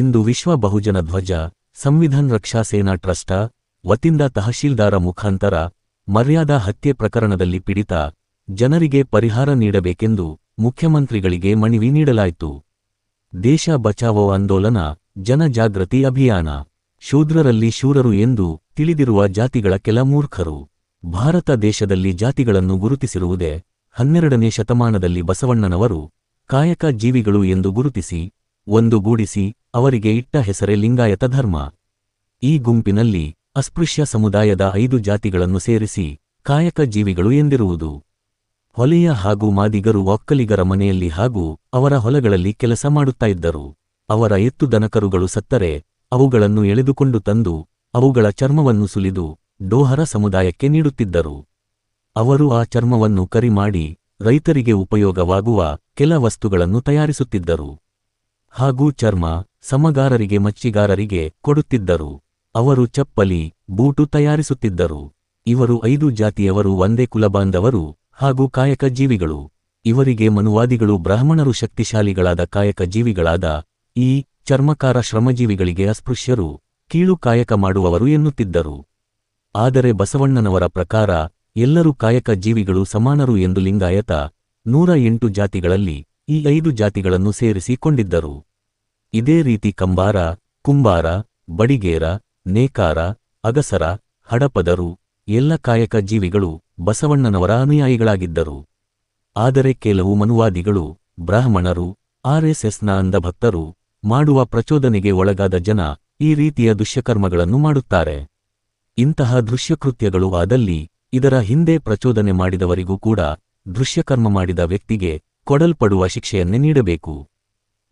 ವಿಶ್ವ ಬಹುಜನ ಧ್ವಜ ಸಂವಿಧಾನ್ ರಕ್ಷಾ ಸೇನಾ ಟ್ರಸ್ಟ ವತಿಂದ ತಹಶೀಲ್ದಾರ ಮುಖಾಂತರ ಮರ್ಯಾದಾ ಹತ್ಯೆ ಪ್ರಕರಣದಲ್ಲಿ ಪೀಡಿತ ಜನರಿಗೆ ಪರಿಹಾರ ನೀಡಬೇಕೆಂದು ಮುಖ್ಯಮಂತ್ರಿಗಳಿಗೆ ಮನವಿ ನೀಡಲಾಯಿತು. ದೇಶ ಬಚಾವೋ ಆಂದೋಲನ ಜನಜಾಗೃತಿ ಅಭಿಯಾನ, ಶೂದ್ರರಲ್ಲಿ ಶೂರರು ಎಂದು ತಿಳಿದಿರುವ ಜಾತಿಗಳ ಕೆಲ ಮೂರ್ಖರು. ಭಾರತ ದೇಶದಲ್ಲಿ ಜಾತಿಗಳನ್ನು ಗುರುತಿಸಿರುವುದೇ ಹನ್ನೆರಡನೇ ಶತಮಾನದಲ್ಲಿ ಬಸವಣ್ಣನವರು ಕಾಯಕ ಜೀವಿಗಳು ಎಂದು ಗುರುತಿಸಿ ಒಂದುಗೂಡಿಸಿ ಅವರಿಗೆ ಇಟ್ಟ ಹೆಸರೇ ಲಿಂಗಾಯತ ಧರ್ಮ. ಈ ಗುಂಪಿನಲ್ಲಿ ಅಸ್ಪೃಶ್ಯ ಸಮುದಾಯದ ಐದು ಜಾತಿಗಳನ್ನು ಸೇರಿಸಿ ಕಾಯಕ ಜೀವಿಗಳು ಎಂದಿರುವುದು. ಹೊಲೆಯ ಹಾಗೂ ಮಾದಿಗರು ಒಕ್ಕಲಿಗರ ಮನೆಯಲ್ಲಿ ಹಾಗೂ ಅವರ ಹೊಲಗಳಲ್ಲಿ ಕೆಲಸ ಮಾಡುತ್ತಾ ಇದ್ದರು. ಅವರ ಎತ್ತು ದನಕರುಗಳು ಸತ್ತರೆ, ಅವುಗಳನ್ನು ಎಳೆದುಕೊಂಡು ತಂದು ಅವುಗಳ ಚರ್ಮವನ್ನು ಸುಲಿದು ಡೋಹರ ಸಮುದಾಯಕ್ಕೆ ನೀಡುತ್ತಿದ್ದರು. ಅವರು ಆ ಚರ್ಮವನ್ನು ಕರಿ ಮಾಡಿ ರೈತರಿಗೆ ಉಪಯೋಗವಾಗುವ ಕೆಲ ವಸ್ತುಗಳನ್ನು ತಯಾರಿಸುತ್ತಿದ್ದರು. ಹಾಗೂ ಚರ್ಮ ಸಮಗಾರರಿಗೆ ಮಚ್ಚಿಗಾರರಿಗೆ ಕೊಡುತ್ತಿದ್ದರು. ಅವರು ಚಪ್ಪಲಿ, ಬೂಟು ತಯಾರಿಸುತ್ತಿದ್ದರು. ಇವರು ಐದು ಜಾತಿಯವರು, ಒಂದೇ ಕುಲಬಾಂಧವರು ಹಾಗೂ ಕಾಯಕ ಜೀವಿಗಳು. ಇವರಿಗೆ ಮನುವಾದಿಗಳು, ಬ್ರಾಹ್ಮಣರು, ಶಕ್ತಿಶಾಲಿಗಳಾದ ಕಾಯಕ ಜೀವಿಗಳಾದ ಈ ಚರ್ಮಕಾರ ಶ್ರಮಜೀವಿಗಳಿಗೆ ಅಸ್ಪೃಶ್ಯರು, ಕೀಳು ಕಾಯಕ ಮಾಡುವವರು ಎನ್ನುತ್ತಿದ್ದರು. ಆದರೆ ಬಸವಣ್ಣನವರ ಪ್ರಕಾರ ಎಲ್ಲರೂ ಕಾಯಕ ಜೀವಿಗಳು ಸಮಾನರು ಎಂದು ಲಿಂಗಾಯತ ನೂರ ಎಂಟು ಜಾತಿಗಳಲ್ಲಿ ಈ ಐದು ಜಾತಿಗಳನ್ನು ಸೇರಿಸಿಕೊಂಡಿದ್ದರು. ಇದೇ ರೀತಿ ಕಂಬಾರ, ಕುಂಬಾರ, ಬಡಿಗೇರ, ನೇಕಾರ, ಅಗಸರ, ಹಡಪದರು, ಎಲ್ಲ ಕಾಯಕ ಜೀವಿಗಳು ಬಸವಣ್ಣನವರ ಅನುಯಾಯಿಗಳಾಗಿದ್ದರು. ಆದರೆ ಕೆಲವು ಮನುವಾದಿಗಳು, ಬ್ರಾಹ್ಮಣರು ಆರ್ಎಸ್ಎಸ್ನ ಅಂಧಭಕ್ತರು ಮಾಡುವ ಪ್ರಚೋದನೆಗೆ ಒಳಗಾದ ಜನ ಈ ರೀತಿಯ ದುಷ್ಯಕರ್ಮಗಳನ್ನು ಮಾಡುತ್ತಾರೆ. ಇಂತಹ ದೃಶ್ಯಕೃತ್ಯಗಳು ಆದಲ್ಲಿ ಇದರ ಹಿಂದೆ ಪ್ರಚೋದನೆ ಮಾಡಿದವರಿಗೂ ಕೂಡ ದೃಶ್ಯಕರ್ಮ ಮಾಡಿದ ವ್ಯಕ್ತಿಗೆ ಕೊಡಲ್ಪಡುವ ಶಿಕ್ಷೆಯನ್ನೇ ನೀಡಬೇಕು.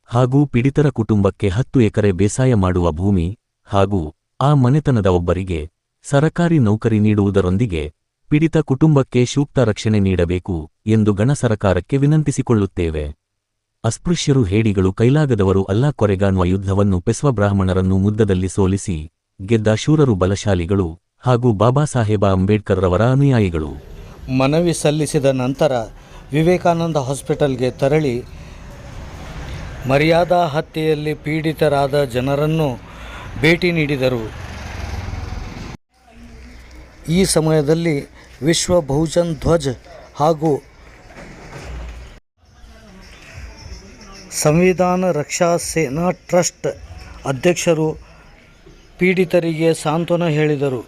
ಹಾಗೂ ಪೀಡಿತರ ಕುಟುಂಬಕ್ಕೆ ಹತ್ತು ಎಕರೆ ಬೇಸಾಯ ಮಾಡುವ ಭೂಮಿ ಹಾಗೂ ಆ ಮನೆತನದ ಒಬ್ಬರಿಗೆ ಸರಕಾರಿ ನೌಕರಿ ನೀಡುವುದರೊಂದಿಗೆ ಪೀಡಿತ ಕುಟುಂಬಕ್ಕೆ ಸೂಕ್ತ ರಕ್ಷಣೆ ನೀಡಬೇಕು ಎಂದು ಗಣ ಸರಕಾರಕ್ಕೆ ವಿನಂತಿಸಿಕೊಳ್ಳುತ್ತೇವೆ. ಅಸ್ಪೃಶ್ಯರು ಹೇಡಿಗಳು ಕೈಲಾಗದವರು ಅಲ್ಲ ಕೊರೆಗಾನ್ವ ಯುದ್ಧವನ್ನು ಪೆಸ್ವ ಬ್ರಾಹ್ಮಣರನ್ನು ಮುದ್ದದಲ್ಲಿ ಸೋಲಿಸಿ ಗೆದ್ದ ಶೂರರು ಬಲಶಾಲಿಗಳು ಹಾಗೂ ಬಾಬಾ ಸಾಹೇಬ ಅಂಬೇಡ್ಕರ್ರವರ ಅನುಯಾಯಿಗಳು. ಮನವಿ ಸಲ್ಲಿಸಿದ ನಂತರ ವಿವೇಕಾನಂದ ಹಾಸ್ಪಿಟಲ್ಗೆ ತೆರಳಿ ಮರ್ಯಾದಾ ಹತ್ಯೆಯಲ್ಲಿ ಪೀಡಿತರಾದ ಜನರನ್ನು ಭೇಟಿ ನೀಡಿದರು. ಈ ಸಮಯದಲ್ಲಿ ವಿಶ್ವ ಬಹುಜನ್ ಧ್ವಜ್ ಹಾಗೂ ಸಂವಿಧಾನ ರಕ್ಷಾ ಸೇನಾ ಟ್ರಸ್ಟ್ ಅಧ್ಯಕ್ಷರು ಪೀಡಿತರಿಗೆ ಸಾಂತ್ವನ ಹೇಳಿದರು.